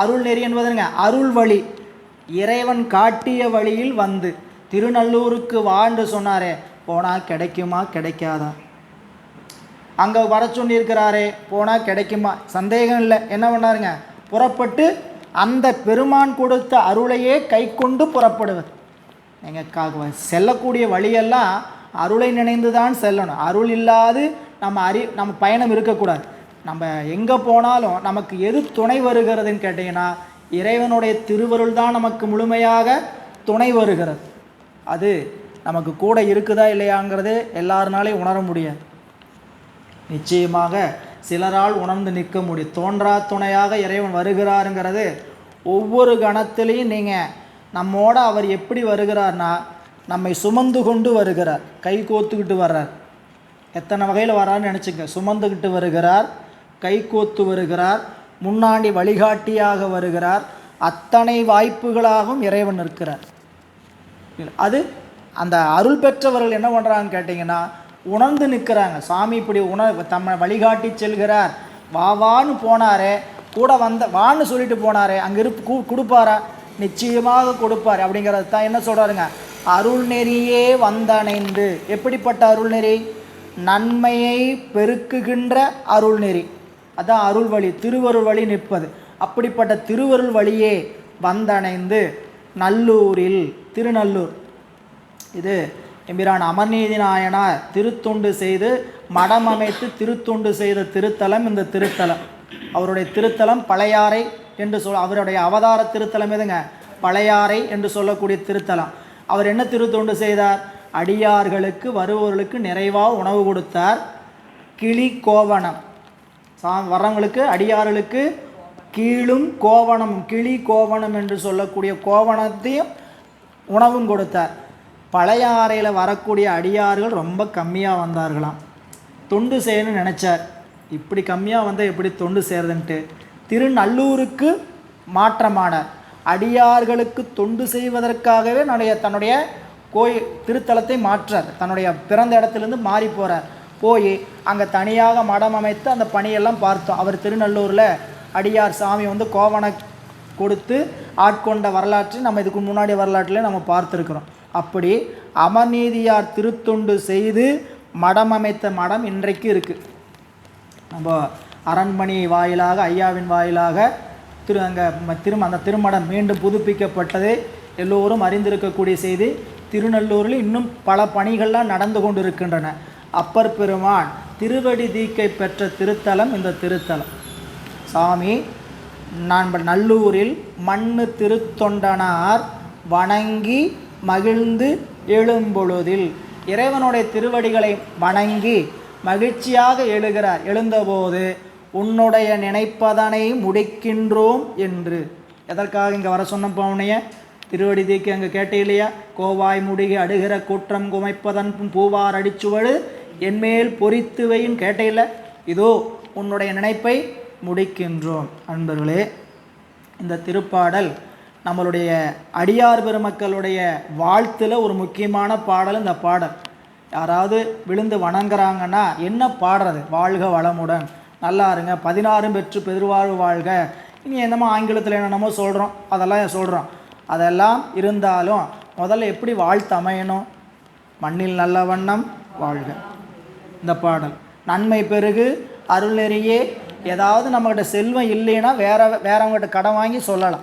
அருள் நெறி என்பதுங்க அருள் வழி. இறைவன் காட்டிய வழியில் வந்து திருநல்லூருக்கு வாண்டு சொன்னாரே. போனால் கிடைக்குமா கிடைக்காதா? அங்கே வர சொல்லியிருக்கிறாரே போனால் கிடைக்குமா? சந்தேகம் இல்லை. என்ன பண்ணாருங்க? புறப்பட்டு அந்த பெருமான் கொடுத்த அருளையே கை கொண்டு புறப்படுவது நீங்கள் செல்லக்கூடிய வழியெல்லாம் அருளை நினைந்து தான் செல்லணும். அருள் இல்லாது நம்ம அறி நம்ம பயணம் இருக்கக்கூடாது. நம்ம எங்கே போனாலும் நமக்கு எது துணை வருகிறதுன்னு கேட்டிங்கன்னா இறைவனுடைய திருவருள் தான் நமக்கு முழுமையாக துணை வருகிறது. அது நமக்கு கூட இருக்குதா இல்லையாங்கிறது எல்லாருனாலையும் உணர முடியாது. நிச்சயமாக சிலரால் உணர்ந்து நிற்க முடியும் தோன்றா துணையாக இறைவன் வருகிறாருங்கிறது ஒவ்வொரு கணத்திலையும் நீங்கள் நம்மோட அவர் எப்படி வருகிறார்னா நம்மை சுமந்து கொண்டு வருகிறார் கை கோத்துக்கிட்டு வர்றார். எத்தனை வகையில் வரான்னு நினச்சிங்க சுமந்துக்கிட்டு வருகிறார் கைகோத்து வருகிறார் முன்னாடி வழிகாட்டியாக வருகிறார் அத்தனை வாய்ப்புகளாகவும் இறைவன் இருக்கிறார் அது அந்த அருள் பெற்றவர்கள் என்ன பண்ணுறாங்கன்னு கேட்டிங்கன்னா உணர்ந்து நிற்கிறாங்க. சாமி இப்படி உணர் தம்மை வழிகாட்டி செல்கிறார். வா வான்னு போனாரே கூட வந்த வான்னு சொல்லிட்டு போனாரே அங்கே இருப்பு கு கொடுப்பாரா? நிச்சயமாக கொடுப்பார் அப்படிங்கிறது தான் என்ன சொல்கிறாருங்க அருள் நெறியே வந்தணைந்து. எப்படிப்பட்ட அருள் நெறி? நன்மையை பெருக்குகின்ற அருள் நெறி. அதான் அருள் வழி திருவருள் வழி நிற்பது. அப்படிப்பட்ட திருவருள் வழியே வந்தணைந்து நல்லூரில் திருநல்லூர். இது எம்பிரான் அமர்நீதி நாயனார் திருத்தொண்டு செய்து மடம் அமைத்து திருத்தொண்டு செய்த திருத்தலம் இந்த திருத்தலம். அவருடைய திருத்தலம் பழையாறை என்று சொல் அவருடைய அவதார திருத்தலம் எதுங்க? பழையாறை என்று சொல்லக்கூடிய திருத்தலம். அவர் என்ன திருத்தொண்டு செய்தார்? அடியார்களுக்கு வருபவர்களுக்கு நிறைவாக உணவு கொடுத்தார். கிளி கோவணம். சா வர்றவங்களுக்கு அடியார்களுக்கு கீழும் கோவணம் கிளி கோவணம் என்று சொல்லக்கூடிய கோவணத்தையும் உணவும் கொடுத்தார். பழைய ஆறையில் வரக்கூடிய அடியார்கள் ரொம்ப கம்மியாக வந்தார்களாம். தொண்டு செய்யணும்னு நினச்சார். இப்படி கம்மியாக வந்தால் எப்படி தொண்டு செய்கிறதுன்ட்டு திருநல்லூருக்கு மாற்றமானார். அடியார்களுக்கு தொண்டு செய்வதற்காகவே தன்னுடைய தன்னுடைய கோயில் திருத்தலத்தை மாற்றார். தன்னுடைய பிறந்த இடத்துலேருந்து மாறி போகிறார் போய் அங்கே தனியாக மடம் அமைத்து அந்த பணியெல்லாம் பார்த்தோம். அவர் திருநல்லூரில் அடியார் சாமி வந்து கோவண கொடுத்து ஆட்கொண்ட வரலாற்றை நம்ம இதுக்கு முன்னாடி வரலாற்றில் நம்ம பார்த்துருக்குறோம். அப்படி அமர்நீதியார் திருத்தொண்டு செய்து மடம் அமைத்த மடம் இன்றைக்கு இருக்குது நம்ம அரண்மனை வாயிலாக ஐயாவின் வாயிலாக திரு அங்கே திரும் அந்த திருமடம் மீண்டும் புதுப்பிக்கப்பட்டது எல்லோரும் அறிந்திருக்கக்கூடிய செய்தி திருநல்லூரில் இன்னும் பல பணிகள்லாம் நடந்து கொண்டு இருக்கின்றன அப்பர் பெருமான் திருவடி தீக்கை பெற்ற திருத்தலம் இந்த திருத்தலம். சாமி நான் நல்லூரில் மண்ணு திருத்தொண்டனார் வணங்கி மகிழ்ந்து எழும்பொழுதில் இறைவனுடைய திருவடிகளை வணங்கி மகிழ்ச்சியாக எழுகிறார். எழுந்தபோது உன்னுடைய நினைப்பதனை முடிக்கின்றோம் என்று. எதற்காக இங்கே வர சொன்ன பவுனைய? திருவடி தீக்கு அங்கே கேட்டே இல்லையா? கோவாய் முடிகை அடுகிற குற்றம் குமைப்பதன் பூவார் அடிச்சுவடு என்மேல் பொறித்துவையும் கேட்டையில் இதோ உன்னுடைய நினைப்பை முடிக்கின்றோம். அன்பர்களே இந்த திருப்பாடல் நம்மளுடைய அடியார் பெருமக்களுடைய வாழ்த்தில் ஒரு முக்கியமான பாடல் இந்த பாடல். யாராவது விழுந்து வணங்குறாங்கன்னா என்ன பாடுறது? வாழ்க வளமுடன். நல்லா இருங்க. பதினாறும் பெற்று பெருவாழ்வு வாழ்க. இனி என்னமோ ஆங்கிலத்தில் என்னென்னமோ சொல்கிறோம் அதெல்லாம் சொல்கிறோம் அதெல்லாம் இருந்தாலும் முதல்ல எப்படி வாழ்த்து அமையணும்? மண்ணில் நல்ல வண்ணம் வாழ்க. இந்த பாடல். நன்மை பெருகு அருள் நெறியே. ஏதாவது நம்மக்கிட்ட செல்வம் இல்லைன்னா வேற வேறவங்ககிட்ட கடன் வாங்கி சொல்லலாம்.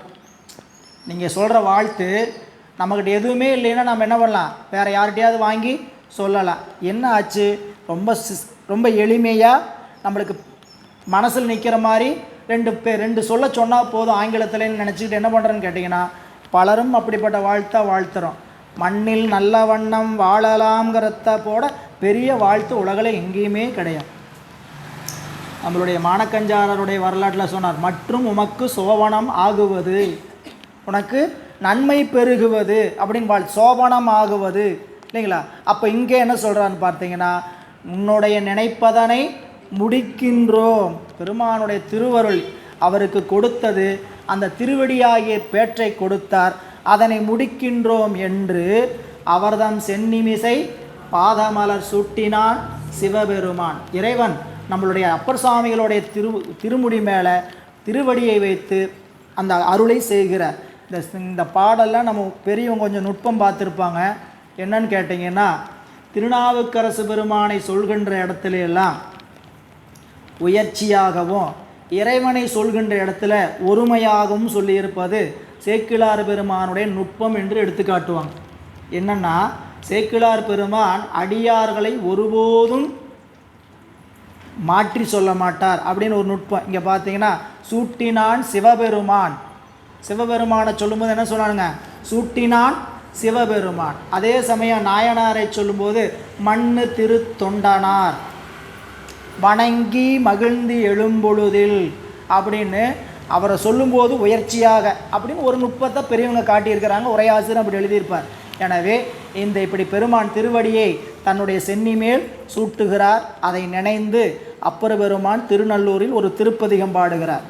நீங்கள் சொல்கிற வாழ்த்து நம்மக்கிட்ட எதுவுமே இல்லைன்னா நம்ம என்ன பண்ணலாம்? வேறு யார்கிட்டையாவது வாங்கி சொல்லலாம். என்ன ஆச்சு? ரொம்ப சிஸ்- ரொம்ப எளிமையாக நம்மளுக்கு மனசில் நிற்கிற மாதிரி ரெண்டு பே ரெண்டு சொல்ல சொன்னால் போதும் ஆங்கிலத்தில்னு நினச்சிக்கிட்டு என்ன பண்ணுறேன்னு கேட்டிங்கன்னா பலரும் அப்படிப்பட்ட வாழ்த்தா வாழ்த்துறோம். மண்ணில் நல்ல வண்ணம் வாழலாம்ங்கிறத போட பெரிய வாழ்த்து உலகில் எங்கேயுமே கிடையாது. நம்மளுடைய மானக்கஞ்சாரருடைய வரலாற்றில் சொன்னார் மற்றும் உமக்கு சோபனம் ஆகுவது உனக்கு நன்மை பெருகுவது அப்படின்னு வாழ் சோபனம் ஆகுவது இல்லைங்களா? அப்போ இங்கே என்ன சொல்கிறான்னு பார்த்தீங்கன்னா உன்னுடைய நினைப்பதனை முடிக்கின்றோம். பெருமானுடைய திருவருள் அவருக்கு கொடுத்தது அந்த திருவடியாகிய பேற்றை கொடுத்தார். அதனை முடிக்கின்றோம் என்று அவர்தம் சென்னிமிசை பாதமலர் சுட்டினான் சிவபெருமான். இறைவன் நம்மளுடைய அப்பர் சுவாமிகளுடைய திரு திருமுடி மேலே திருவடியை வைத்து அந்த அருளை செய்கிறார் இந்த இந்த பாடல்லாம் நம்ம பெரியவங்க கொஞ்சம் நுட்பம் பார்த்துருப்பாங்க. என்னன்னு கேட்டிங்கன்னா திருநாவுக்கரசு பெருமானை சொல்கின்ற இடத்துல எல்லாம் உயர்ச்சியாகவும் இறைவனை சொல்கின்ற இடத்துல ஒருமையாகவும் சொல்லியிருப்பது சேக்கிழார் பெருமானுடைய நுட்பம் என்று எடுத்துக்காட்டுவாங்க. என்னன்னா சேக்கிழார் பெருமான் அடியார்களை ஒருபோதும் மாற்றி சொல்ல மாட்டார் அப்படின்னு ஒரு நுட்பம். இங்கே பார்த்தீங்கன்னா சூட்டினான் சிவபெருமான். சிவபெருமானை சொல்லும்போது என்ன சொன்னானுங்க? சூட்டினான் சிவபெருமான். அதே சமயம் நாயனாரை சொல்லும்போது மண்ணு திரு தொண்டனார் வணங்கி மகிழ்ந்து எழும்பொழுதில் அப்படின்னு அவரை சொல்லும்போது உயர்ச்சியாக அப்படின்னு ஒரு நுட்பத்தை பெரியவங்க காட்டியிருக்கிறாங்க. உரையாசிரியர் அப்படி எழுதியிருப்பார். எனவே இந்த இப்படி பெருமான் திருவடியை தன்னுடைய சென்னி மேல் சூட்டுகிறார். அதை நினைந்து அப்பர் பெருமான் திருநல்லூரில் ஒரு திருப்பதிகம் பாடுகிறார்.